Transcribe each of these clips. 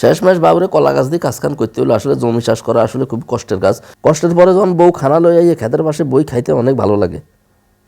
শেষ মাস বাবুরে কলা গাছ দিয়ে কাজ কাম করতে হলো। আসলে জমি চাষ করা আসলে খুব কষ্টের কাজ। কষ্টের পরে যখন বউ খানা লইয়া খেতের পাশে বই খাইতে অনেক ভালো লাগে।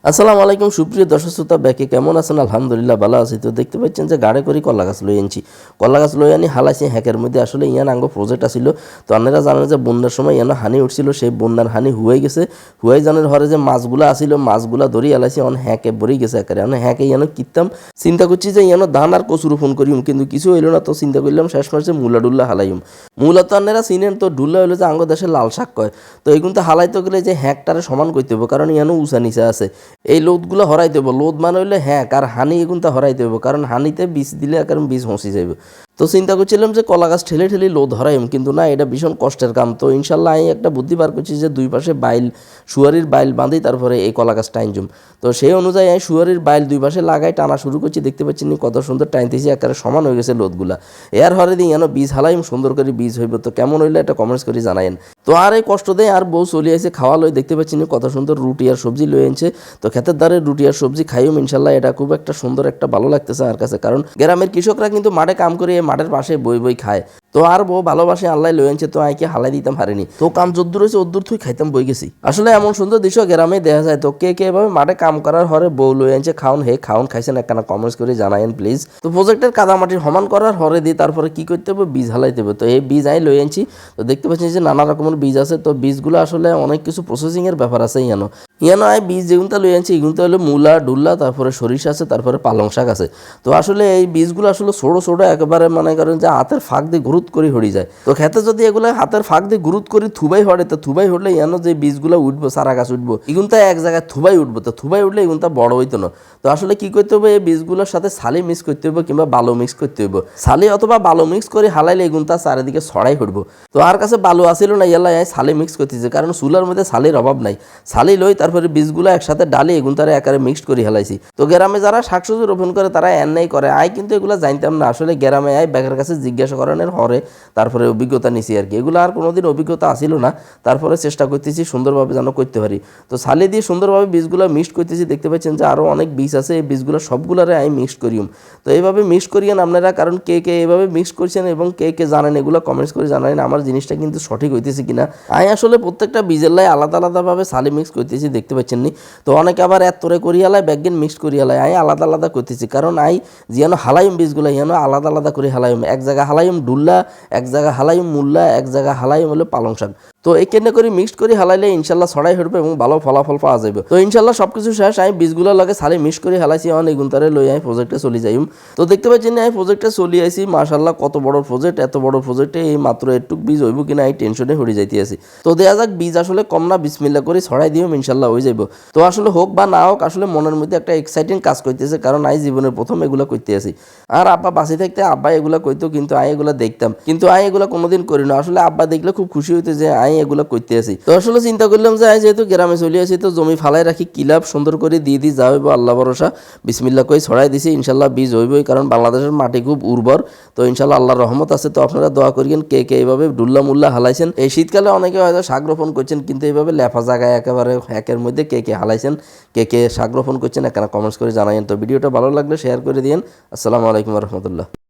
আসসালামু আলাইকুম, সুপ্রিয় দর্শক শ্রোতা, ব্যাকে কেমন আছেন? আলহামদুলিল্লাহ ভালো আছি। তো দেখতে পাচ্ছেন যে গাড়ি করে কলা গাছ লই আনছি। কলা গাছ লই আনি, হালাইছি হ্যাকের মধ্যে। আসলে ইয়ান আঙ্গ প্রজেক্ট আসিল তো আপনারা জানেন যে বন্যার সময় ইয়ানো হানি উঠছিল, সেই বন্যার হানি হুয়াই গেছে। হুয়াই জানের হরে যে মাছগুলা আসিল মাছগুলা ধরি আলাইছি অন হ্যাকে ভরি গেছে একারে অন হ্যাকে ইয়ানো কিতাম চিন্তা করছি যে ইয়ানো ধান আর কচু রোপণ করিম, কিন্তু কিছু হইল না, তো চিন্তা করলাম শেষ মাসে মূলা ডুল্লা হালাইম। মূলা তো আপনারা চিনেন, তো ডুল্লা হইল যে আঙ্গ দেশে লাল শাক কয়। তো এইগুলো হালাইতে গেলে যে হ্যাকটারে সমান করতে হবে কারণ ইয়ানো উঁচা নিচা আছে। এই লোদগুলো হরাইতে হবে লোদ মানে হইলে হ্যাঁ কার হানি এগুনটা হরাইতে দেব। কারণ হানিতে বীজ দিলে কারণ বীজ হসি যাবে তো চিন্তা করছিলাম যে কলা গাছ ঠেলে ঠেলে লোদ হরাইম, কিন্তু না, এটা ভীষণ কষ্টের কাম। তো ইনশাল্লাহ আমি একটা বুদ্ধি বার করছি যে দুই পাশে বাইল শুয়ারির বাইল বাঁধি, তারপরে এই কলা গাছ টাইনজুম তো সেই অনুযায়ী আমি শুয়ারির বাইল দুই পাশে লাগাই, টানা শুরু করছি, দেখতে পাচ্ছি নি কত সুন্দর টাইনতেছি একেবারে সমান হয়ে গেছে লোদগুলা এর হরে দিন যেন বীজ হালাইম, সুন্দর করে বীজ হইব। তো কেমন হইলে একটা কমেন্টস করে জানাইন। তো আর এই কষ্ট দেয় আর বউ চলে আসে খাওয়া লই, দেখতে পাচ্ছি নি কত সুন্দর রুটি আর সবজি লয়ে আনছে। তো ক্ষেতের দ্বারে রুটি আর সবজি খাইও ইনশাল্লাহ এটা খুব একটা সুন্দর, একটা ভালো লাগতেছে আমার কাছে। কারণ গ্রামের কৃষকরা কিন্তু মাঠে কাম করে মাঠের পাশে বই বই খায়। তো আর বউ ভালোবাসে, আল্লাহ লই আনছে, তো আইকে হালাই দিতাম হারিনি। তো কাম যদ্দূর হয়েছে অদ্দূর তুই খাইতাম, বই গেছি। আসলে এমন সুন্দর দৃশ্য গ্রামে দেখা যায়। তো কে কে এভাবে মাঠে কাম করার হরে বউ লই আনছে খাউন হে খাউন খাইছেন, একখানা কমেন্টস করে জানায়েন প্লিজ তো প্রজেক্টের কাদামাটির সমান করার হরে দিয়ে তারপরে কি করতে হবে? বীজ হালাইতে হবে। তো এই বীজ আই লই আনছি। তো দেখতে পাচ্ছি যে নানা রকমের বীজ আছে। তো বীজগুলো আসলে অনেক কিছু প্রসেসিং এর ব্যাপার আছে ইয়ানো। ইয়ানো আই বীজ যেগুনটা লই আনছি এগুনটা হলো মূলা, ডুল্লা, তারপরে সরিষা আছে, তারপরে পালং শাক আছে। তো আসলে এই বীজগুলো আসলে ছোটো ছোটো, একেবারে মনে করেন যে হাতের ফাঁক দিয়ে গুরুত করে হরি যায়। তো খেতে যদি এগুলো হাতের ফাঁক দিয়ে গুরুত করে থুবাই হরে, তো থুবাই হলে ইয়ানো যে বীজগুলো উঠবো, সারা গাছ উঠবো এগুনটা এক জায়গায় থুবাই উঠবো, তো থুবাই উঠলে এগুনটা বড় হইতো না। তো আসলে কি করতে হবে, এই বীজগুলোর সাথে সালি মিক্স করতে হবে কিংবা বালু মিক্স করতে হবে। সালি অথবা বালু মিক্স করে হালাইলে এগুনটা চারিদিকে ছড়াই হইব তো আর কাছে বালু আসিল না ইয়াল্লা সালি মিক্স করতেছে, কারণ চুলার মধ্যে সালির অভাব নাই। সালি লই তারপরে বীজগুলো একসাথে ডালি এগুন তারা একারে মিক্সড করে হেলাইছি। তো গ্রামে যারা শাকসবজি রোপণ করে, তারা এন্নাই করে। আয় কিন্তু এগুলো জানতাম না। আসলে গ্রামে আয় ব্যাগের কাছে জিজ্ঞাসা করানোর হরে তারপরে অভিজ্ঞতা নিছি আর কি। এগুলো আর কোনোদিন অভিজ্ঞতা আসিল না। তারপরে চেষ্টা করতেছি সুন্দরভাবে যেন করতে পারি। তো সালি দিয়ে সুন্দরভাবে বীজগুলো মিক্সড করতেছি, দেখতে পাচ্ছেন যে আরও অনেক বীজ আছে, এই বীজগুলো সবগুলোরে আমি মিক্সড করিম তো এইভাবে মিক্স করিয়েন আপনারা, কারণ কে কে এইভাবে মিক্স করছেন এবং কে কে জানেন, এগুলো কমেন্টস করে জানালেন, আমার জিনিসটা কিন্তু সঠিক হইতেছে কিনা। আমি আসলে প্রত্যেকটা বীজের লাই আলাদা আলাদাভাবে সালি মিক্স করতেছি, দেখতে পাচ্ছেন নি তো অনেকে আবার এত তোরে করিয়ালায় ব্যাগিন মিক্স করিয়ালায় আমি আলাদা আলাদা করতেছি, কারণ আই যেন হালাইম বীজগুলো, যেন আলাদা আলাদা করে হালাইম এক জায়গায় হালাইম ডুল্লা এক জায়গা হালাইম মুল্লা, এক জায়গা হালাইম হলো পালং শাক। তো এই কেনে করে মিক্সড করে হালাইলে ইনশাল্লাহ ছড়াই হইবে এবং ভালো ফলাফল পাওয়া যাবে। তো ইনশাল্লাহ সব কিছু শেষ, আমি বীজগুলো লাগে সালে মিক্স করে হালাইছি অন এগুন তারে লই আমি প্রজেক্টে চলে যাইম। তো দেখতে পাচ্ছি না আমি প্রজেক্টে চলে আইছি, মাশাল্লাহ কত বড় প্রজেক্ট এত বড় প্রজেক্টে এই মাত্র একটুক বীজ হইব কিনা এই টেনশনে হয়ে যাইতে আছি। তো দেয়া যাক, বীজ আসলে কম না, বিসমিল্লা করে ছড়াই দিও, ইনশাল্লাহ হয়ে যাইব। তো আসলে হোক বা না হোক, আসলে মনের মধ্যে একটা এক্সাইটিং কাজ করতেছে, কারণ আই জীবনের প্রথম এগুলো করতে আছি। আর আব্বা বাসি থাকতে আব্বা এগুলো কইতো কিন্তু আই এগুলো দেখতাম কিন্তু আই এগুলো কোনোদিন করি না। আসলে আব্বা দেখলে খুব খুশি হইতো যে আই এগুলো করতে আছি। তো আসলে চিন্তা করলাম যে আই যেহেতু গ্রামে চলে আসি, তো জমি ফালাই রাখি কিলাপ সুন্দর করে দিয়ে দিয়ে যা হইব, আল্লাহ ভরসা। বিসমিল্লা কই ছড়াই দিছি, ইনশাল্লাহ বীজ হইবই, কারণ বাংলাদেশের মাটি খুব উর্বর। তো ইনশাল্লাহ আল্লাহর রহমত আছে। তো আপনারা দোয়া করিয়েন, কে কে এইভাবে ডুল্লা মুল্লা হালাইছেন। এই শীতকালে অনেকে হয়তো শাক রোপণ করছেন, কিন্তু এইভাবে লেফা জায়গায় একেবারে একের মধ্যে কে কে হালাইছেন, কে কে শাক রোপণ করছেন এখানে কমেন্টস করে জানাইন তো ভিডিওটা ভালো লাগলে শেয়ার করে দিন আসসালামু আলাইকুম রহমতুল্লাহ।